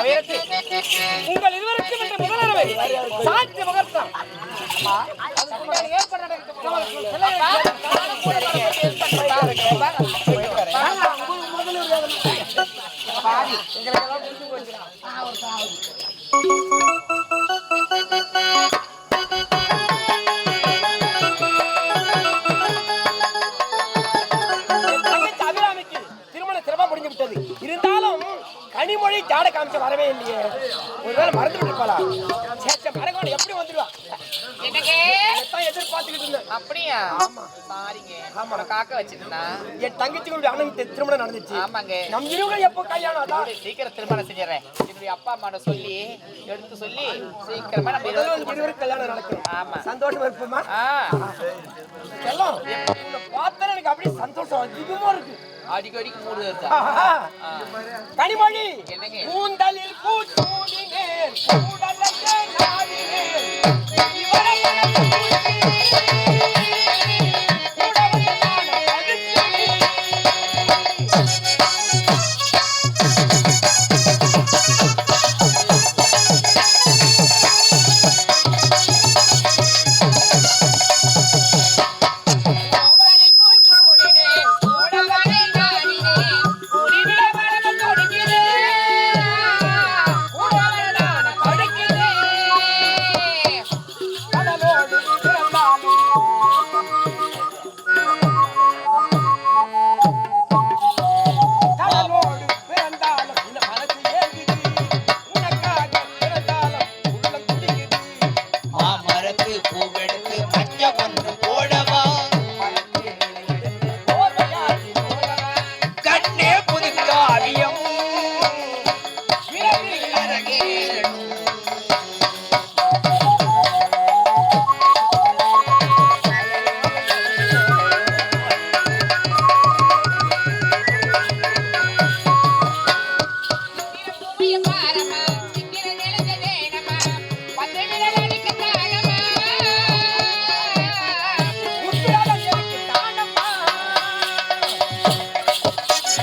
வரவேற்று உங்கள் இருவருக்கும் இன்று முதலரவை சாட்சி முகூர்த்தம். தங்கச்சி கனிமொழி ஜாட காமிச்ச வரவே இல்லையே. ஒருவேளை மறந்து விட்டு போலாம் சேச்ச மறக்கணும் எப்படி வந்துடுவா? எதிர்பார்த்துக்கிட்டு இருந்தேன். அப்படியா? சாரிங்க. ஆமா. ஆமா காக்க வச்சிருந்தா என் தங்கச்சிகளுடைய அண்ணனுக்கு திருமணம் நடந்துச்சு. ஆமாங்க. நம் இருவரும் எப்போ கல்யாணம்? அதான். சீக்கிரம் திருமணம் செஞ்சிடறேன். என்னுடைய அப்பா அம்மாட்ட சொல்லி எடுத்து சொல்லி சீக்கிரமா நம்ம இருவரும் கல்யாணம் நடக்கணும். ஆமா. சந்தோஷமா இருப்போமா? எல்லாம் பார்த்தா எனக்கு அப்படியே சந்தோஷம் அதிகமா இருக்கு இருக்கா ஆஹா. கனிமொழி? கூந்தலில் கூடலையே நாடினேன் இவரை மனது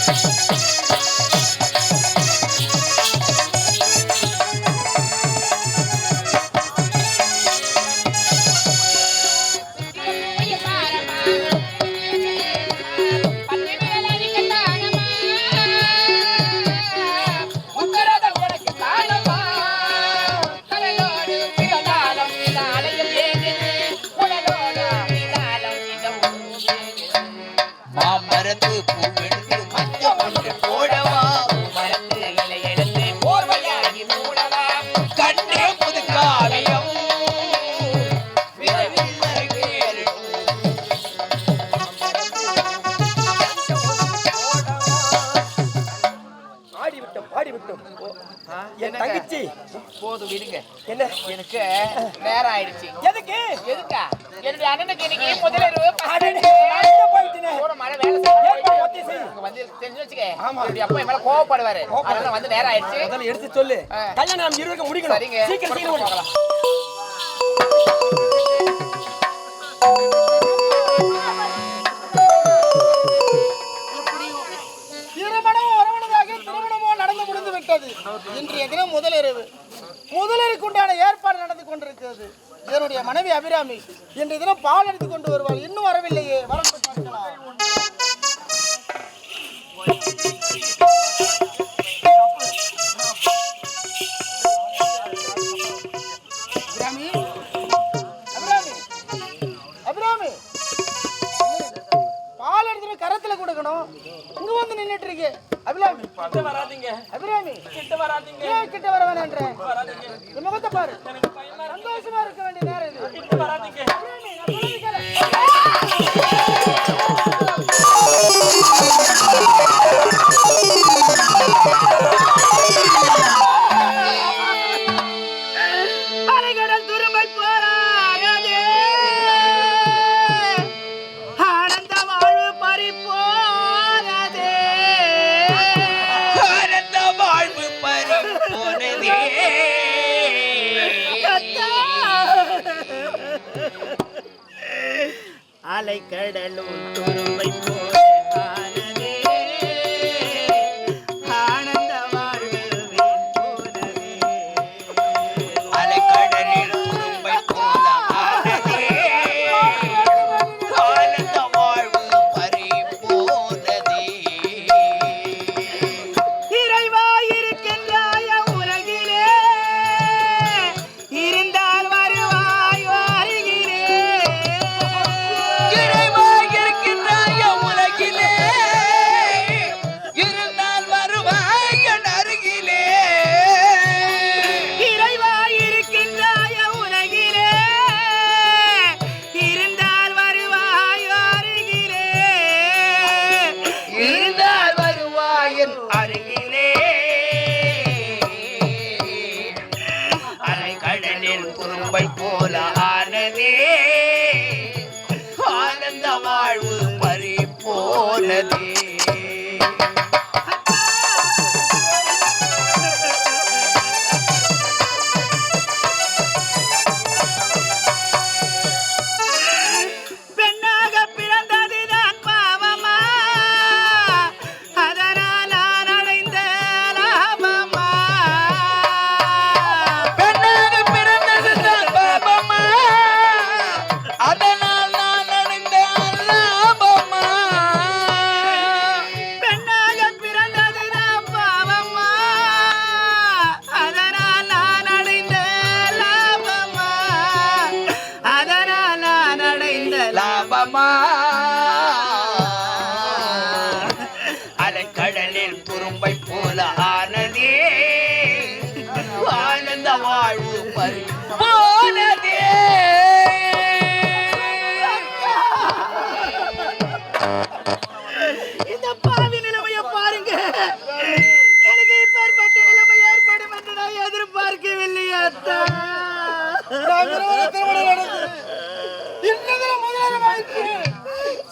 Música அப்பா என் மேல கோவப்படுவாரு. வந்து நேரம் ஆயிடுச்சு. முதல்ல எடுத்து சொல்லு. கல்யாணம் நம்ம இருவருக்கும் முடிக்கணும். சரிங்க. சீக்கிரம் சீக்கிரம் போகலாம் திருமணம் ஒருவனதாக திருமணமோ நடந்து முடிந்து விட்டது. இன்றைய தினம் முதலிரவு முதலிரவுக்கு உண்டான ஏற்பாடு நடந்து கொண்டிருக்கிறது. என்னுடைய மனைவி அபிராமி இன்று தினம் பால் எடுத்து கொண்டு வருவாள். இன்னும் வரவில்லையே. வரட்டும் பார்க்கலாம்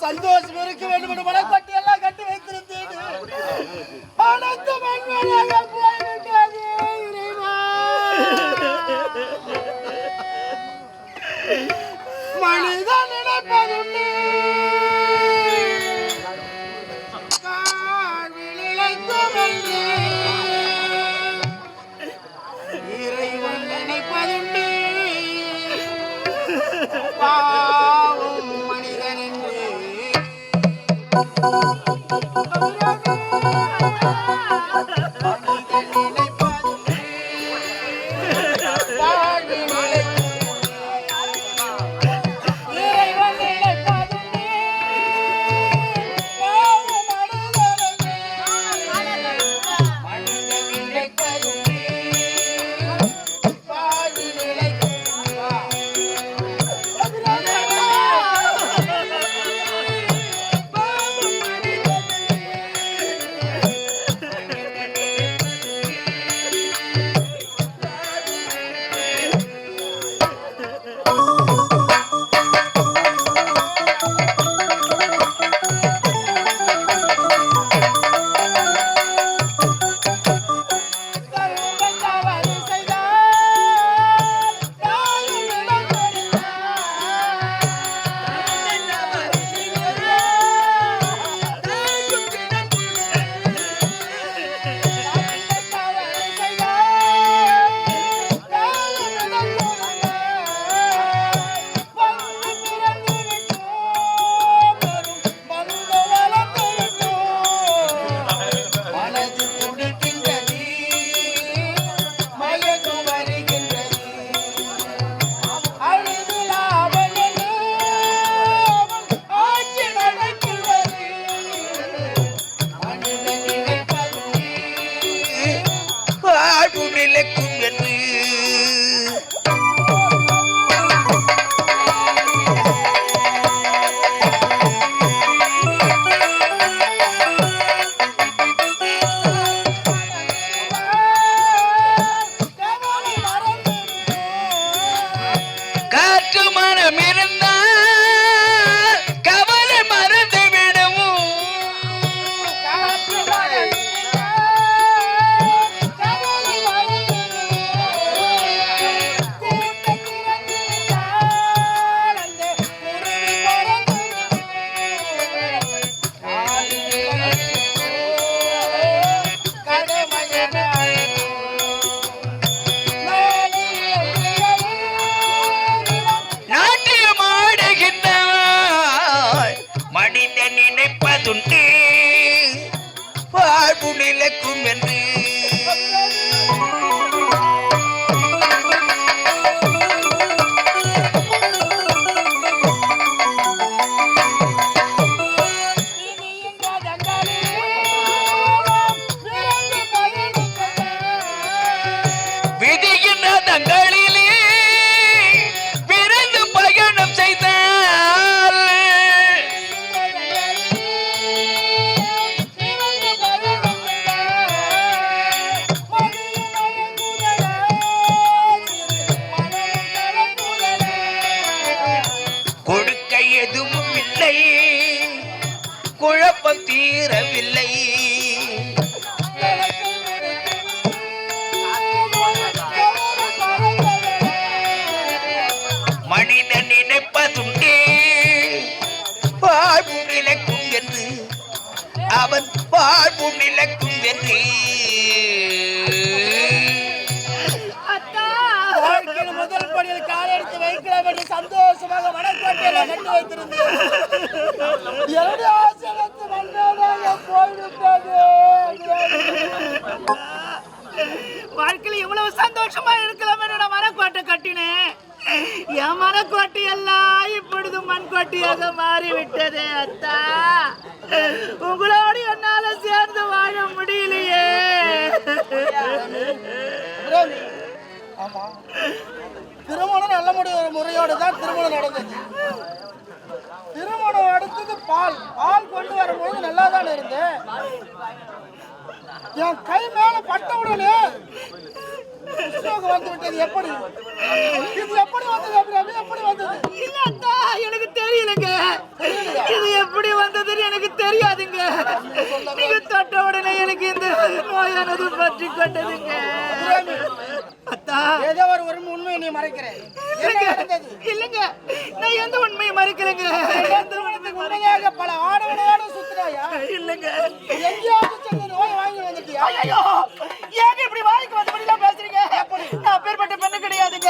சந்தோஷம் இருக்க வேண்டும் என்று எல்லாம் கட்டி வைத்திருந்தேன். அனைத்து மண்வெளாக போய்விட்டது நின நினைப்பதுண்டு. வாழ்வு நிலக்கும் என்று அவன் வாழ்வு நிலைக்கும் என்று. வாழ்க்கையில் முதல் படியில் காலெடுத்து வைக்கலாம் என்று சந்தோஷமாக மனக்கோட்டையில நட்டு வைத்திருந்தேன். என்னுடைய ஆசிரியத்து மன்னனாக போய்விட்டது. வாழ்க்கையில இவ்வளவு சந்தோஷமா இருக்கலாம் என்று நான் மரக்கோட்டை கட்டினேன். என் மரக்கோட்டை எல்லாம் இப்பொழுது மண்கோட்டையாக மாறிவிட்டதே அத்தா. உங்களோடு என்னால சேர்ந்து வாழ முடியலையே. திருமணம் நல்ல முடிய முறையோடு தான் திருமணம் நடந்துச்சு திருமணம் அடுத்தது பால். பால் கொண்டு வரும்போது நல்லா தான் இருந்தேன். என் கை மேல பட்ட உடனே குஷ்டரோகம் வந்து விட்டது எப்படி? இது எப்படி வந்தது அபிராமி? எப்படி வந்தது? இல்ல அத்தா எனக்கு தெரியலங்க. இது எப்படி வந்ததுன்னு எனக்கு தெரியாதுங்க. நீங்க தொட்ட உடனே எனக்கு இந்த நோயானது பற்றி கொண்டதுங்க. அத்தா. ஏதோ ஒரு ஒரு உண்மையை நீ மறைக்கிறேன் இல்லைங்க. நான் எந்த உண்மையை திருமணத்துக்கு உண்மையாக பல ஆடவனோட சுத்தினாயா? இல்லைங்க. எங்கேயாவது நோய் வாங்கி வந்துட்டியா? ஐயோ ஏங்க இப்படி வாய்க்கு வந்தபடிலாம் பேசுறீங்க? நான் பேர்பட்ட பெண்ணு கிடையாதுங்க.